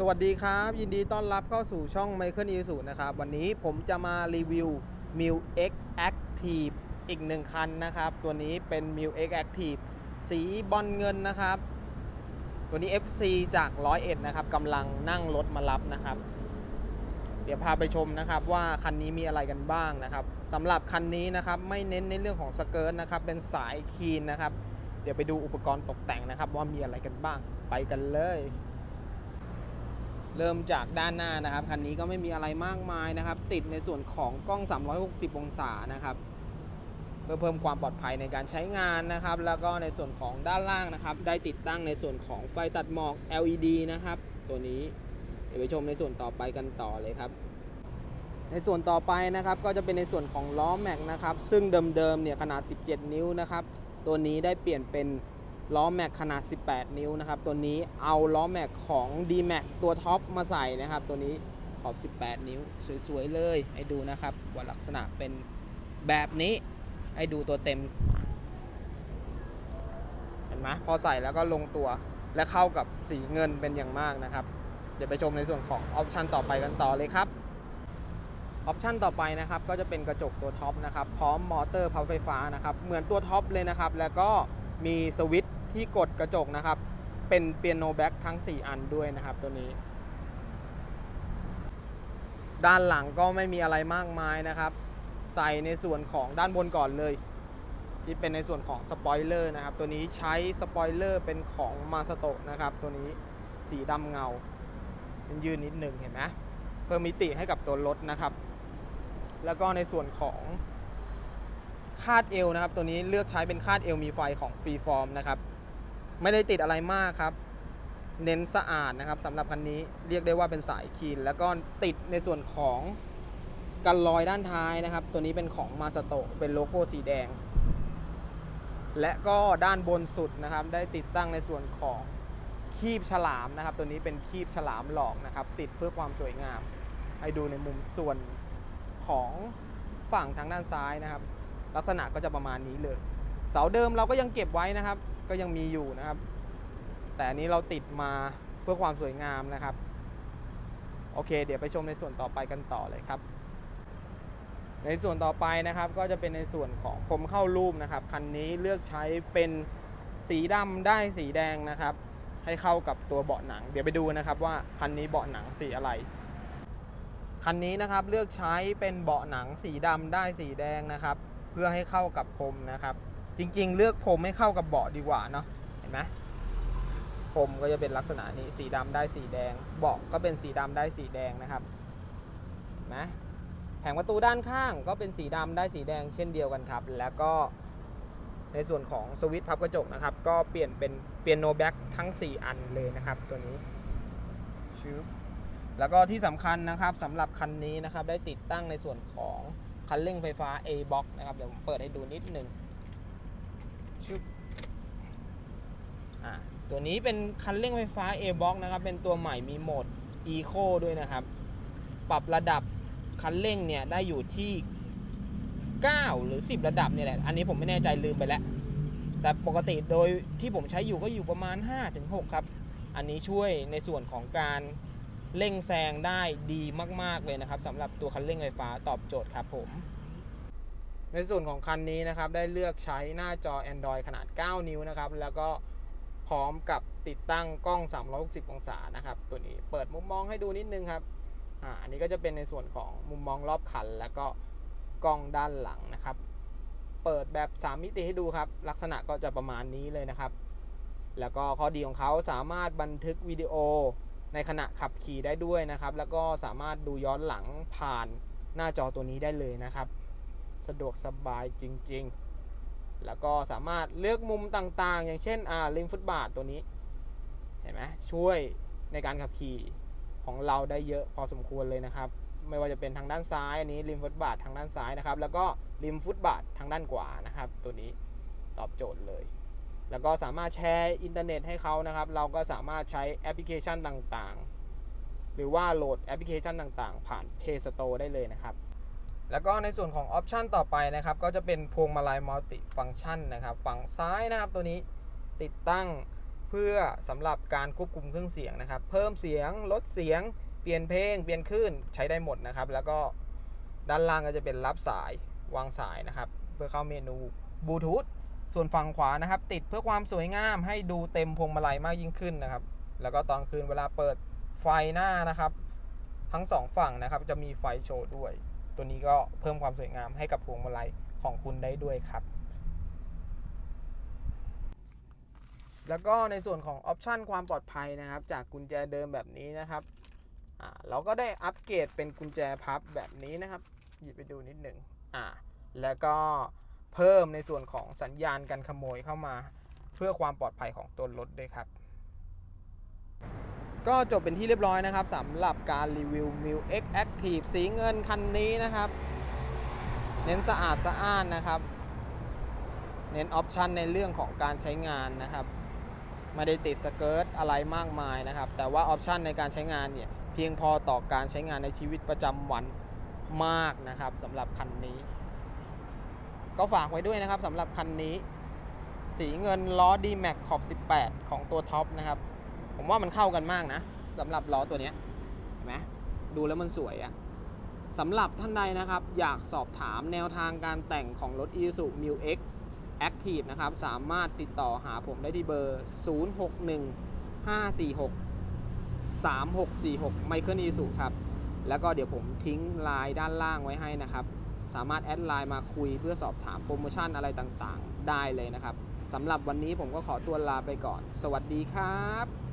สวัสดีครับ ยินดีต้อนรับเข้าสู่ช่อง Michael i s u นะครับ วันนี้ผมจะมารีวิว m i l X Active อีกหนึ่งคันนะครับ ตัวนี้เป็น m i l X Active สีบอลเงินนะครับ ตัวนี้ FC จากร้อยเอ็ดนะครับกำลังนั่งรถมารับนะครับ เดี๋ยวพาไปชมนะครับว่าคันนี้มีอะไรกันบ้างนะครับสำหรับคันนี้นะครับไม่เน้นในเรื่องของสเกิร์ตนะครับเป็นสายคีนนะครับ เดี๋ยวไปดูอุปกรณ์ตกแต่งนะครับ ว่ามีอะไรกันบ้างไปกันเลย เริ่มจากด้านหน้านะครับ คันนี้ก็ไม่มีอะไรมากมายนะครับ ติดในส่วนของกล้อง 360 องศานะครับ เพื่อเพิ่มความปลอดภัยในการใช้งานนะครับ แล้วก็ในส่วนของด้านล่างนะครับ ได้ติดตั้งในส่วนของไฟตัดหมอก LED นะครับ ตัวนี้เดี๋ยวไปชมในส่วนต่อไปกันต่อเลยครับ ในส่วนต่อไปนะครับ ก็จะเป็นในส่วนของล้อแม็กนะครับ ซึ่งเดิมๆเนี่ยขนาด 17 นิ้วนะครับ ตัวนี้ได้เปลี่ยนเป็น ล้อแม็กขนาด 18 นิ้วนะครับ ตัวนี้เอาล้อแม็กของ d m a x ตัวท็อปมาใส่นะครับ ตัวนี้ขอบ 18 นิ้ว สวย ๆ เลย ให้ดูนะครับ ว่าลักษณะเป็นแบบนี้ ให้ดูตัวเต็ม เห็นไหมพอใส่แล้วก็ลงตัวและเข้ากับสีเงินเป็นอย่างมากนะครับ เดี๋ยวไปชมในส่วนของออปชันต่อไปกันต่อเลยครับออปชันต่อไปนะครับ ก็จะเป็นกระจกตัวท็อปนะครับ พร้อมมอเตอร์พับไฟฟ้านะครับ เหมือนตัวท็อปเลยนะครับ แล้วก็มีสวิตช์ ที่กดกระจกนะครับ เป็นเปียโนแบ็กทั้ง 4 อันด้วยนะครับตัวนี้ ด้านหลังก็ไม่มีอะไรมากมายนะครับ ใส่ในส่วนของด้านบนก่อนเลย ที่เป็นในส่วนของสปอยเลอร์นะครับ ตัวนี้ใช้สปอยเลอร์เป็นของมาสโตนะครับ ตัวนี้สีดำเงาเป็นยืนนิดหนึ่งเห็นไหมเพิ่มมิติให้กับตัวรถนะครับ แล้วก็ในส่วนของคาดเอวนะครับ ตัวนี้เลือกใช้เป็นคาดเอวมีไฟของฟรีฟอร์มนะครับ ไม่ได้ติดอะไรมากครับ เน้นสะอาดนะครับสำหรับคันนี้เรียกได้ว่าเป็นสายคีนแล้วก็ติดในส่วนของกันลอยด้านท้ายนะครับ ตัวนี้เป็นของมาสโตเป็นโลโก้สีแดง และก็ด้านบนสุดนะครับ ได้ติดตั้งในส่วนของคีบฉลามนะครับ ตัวนี้เป็นคีบฉลามหลอกนะครับ ติดเพื่อความสวยงาม ให้ดูในมุมส่วนของฝั่งทางด้านซ้ายนะครับ ลักษณะก็จะประมาณนี้เลย เสาเดิมเราก็ยังเก็บไว้นะครับ ก็ยังมีอยู่นะครับ แต่อันนี้เราติดมาเพื่อความสวยงามนะครับ โอเค เดี๋ยวไปชมในส่วนต่อไปกันต่อเลยครับ ในส่วนต่อไปนะครับก็จะเป็นในส่วนของผมเข้ารูปนะครับคันนี้เลือกใช้เป็นสีดำได้สีแดงนะครับ ให้เข้ากับตัวเบาะหนัง เดี๋ยวไปดูนะครับว่าคันนี้เบาะหนังสีอะไรคันนี้นะครับเลือกใช้เป็นเบาะหนังสีดำได้สีแดงนะครับ เพื่อให้เข้ากับพรมนะครับ จริง ๆ เลือกพรมให้เข้ากับเบาะดีกว่าเนาะเห็นไหมพรมก็จะเป็นลักษณะนี้สีดำได้สีแดง เบาะก็เป็นสีดำได้สีแดงนะครับเห็นไหมแผงประตูด้านข้างก็เป็นสีดำได้สีแดงเช่นเดียวกันครับ แล้วก็ในส่วนของสวิตช์พับกระจกนะครับ ก็เปลี่ยนเป็นเปียโนแบ็กทั้ง 4 อันเลยนะครับ ตัวนี้ชืบแล้วก็ที่สำคัญนะครับสำหรับคันนี้นะครับ ได้ติดตั้งในส่วนของคันเร่งไฟฟ้า A box นะครับ เดี๋ยวผมเปิดให้ดูนิดหนึ่ง ชึบอ่าตัวนี้เป็นคันเร่งไฟฟ้า A box นะครับ เป็นตัวใหม่มีโหมด Eco ด้วยนะครับ ปรับระดับคันเร่งเนี่ยได้อยู่ที่ 9 หรือ 10 ระดับเนี่ยแหละ อันนี้ผมไม่แน่ใจลืมไปแล้ว แต่ปกติโดยที่ผมใช้อยู่ก็อยู่ประมาณ 5-6 ครับ อันนี้ช่วยในส่วนของการเร่งแซงได้ดีมาก ๆ เลยนะครับสำหรับตัวคันเร่งไฟฟ้าตอบโจทย์ครับผม ในส่วนของคันนี้นะครับได้เลือกใช้หน้าจอ Android ขนาด 9 นิ้วนะครับ แล้วก็พร้อมกับติดตั้งกล้อง 360 องศานะครับ ตัวนี้เปิดมุมมองให้ดูนิดนึงครับอ่าอันนี้ก็จะเป็นในส่วนของมุมมองรอบคัน แล้วก็กล้องด้านหลังนะครับ เปิดแบบ 3 มิติให้ดูครับ ลักษณะก็จะประมาณนี้เลยนะครับ แล้วก็ข้อดีของเขาสามารถบันทึกวิดีโอในขณะขับขี่ได้ด้วยนะครับ แล้วก็สามารถดูย้อนหลังผ่านหน้าจอตัวนี้ได้เลยนะครับ สะดวกสบายจริง ๆ แล้วก็สามารถเลือกมุมต่างๆ อย่างเช่นอ่าริมฟุตบาทตัวนี้ เห็นไหมช่วยในการขับขี่ของเราได้เยอะพอสมควรเลยนะครับ ไม่ว่าจะเป็นทางด้านซ้ายอันนี้ริมฟุตบาททางด้านซ้ายนะครับ แล้วก็ริมฟุตบาททางด้านขวานะครับ ตัวนี้ตอบโจทย์เลย แล้วก็สามารถแชร์อินเทอร์เน็ตให้เขานะครับ เราก็สามารถใช้แอปพลิเคชันต่างๆ หรือว่าโหลดแอปพลิเคชันต่างๆ ผ่าน Play Store ได้เลยนะครับ แล้วก็ในส่วนของออปชันต่อไปนะครับ ก็จะเป็นพวงมาลัยมัลติฟังชันนะครับ ฝั่งซ้ายนะครับตัวนี้ติดตั้งเพื่อสำหรับการควบคุมเครื่องเสียงนะครับ เพิ่มเสียงลดเสียง เปลี่ยนเพลง เปลี่ยนคลื่นใช้ได้หมดนะครับ แล้วก็ด้านล่างก็จะเป็นรับสายวางสายนะครับ เพื่อเข้าเมนูบลูทูธส่วนฝั่งขวานะครับ ติดเพื่อความสวยงามให้ดูเต็มพวงมาลัยมากยิ่งขึ้นนะครับ แล้วก็ตอนคืนเวลาเปิดไฟหน้านะครับ ทั้งสองฝั่งนะครับจะมีไฟโชว์ด้วย ตัวนี้ก็เพิ่มความสวยงามให้กับพวงมาลัยของคุณได้ด้วยครับ แล้วก็ในส่วนของออปชันความปลอดภัยนะครับ จากกุญแจเดิมแบบนี้นะครับเราก็ได้อัปเกรดเป็นกุญแจพับแบบนี้นะครับ หยิบไปดูนิดหนึ่งอ่าแล้วก็เพิ่มในส่วนของสัญญาณการขโมยเข้ามา เพื่อความปลอดภัยของตัวรถด้วยครับ ก็จบเป็นที่เรียบร้อยนะครับสำหรับการรีวิว m i l X Active สีเงินคันนี้นะครับ เน้นสะอาดสะอ้านนะครับ เน้นออปชันในเรื่องของการใช้งานนะครับ ไม่ได้ติดสเกิร์ตอะไรมากมายนะครับ แต่ว่าออปชันในการใช้งานเนี่ยเพียงพอต่อการใช้งานในชีวิตประจำวันมากนะครับสำหรับคันนี้ ก็ฝากไว้ด้วยนะครับสำหรับคันนี้ สีเงินล้อ D Max ขอบ 18 ของตัวท็อปนะครับ ผมว่ามันเข้ากันมากนะสำหรับล้อตัวเนี้ยเห็นไหมดูแล้วมันสวยอะสำหรับท่านใดนะครับ อยากสอบถามแนวทางการแต่งของรถ Isuzu Mu X Active นะครับ สามารถติดต่อหาผมได้ที่เบอร์ 061 546 3646 Michael Isuzu ครับ แล้วก็เดี๋ยวผมทิ้งไลน์ด้านล่างไว้ให้นะครับ สามารถแอดไลน์มาคุยเพื่อสอบถามโปรโมชั่นอะไรต่างๆ ได้เลยนะครับสำหรับวันนี้ผมก็ขอตัวลาไปก่อน สวัสดีครับ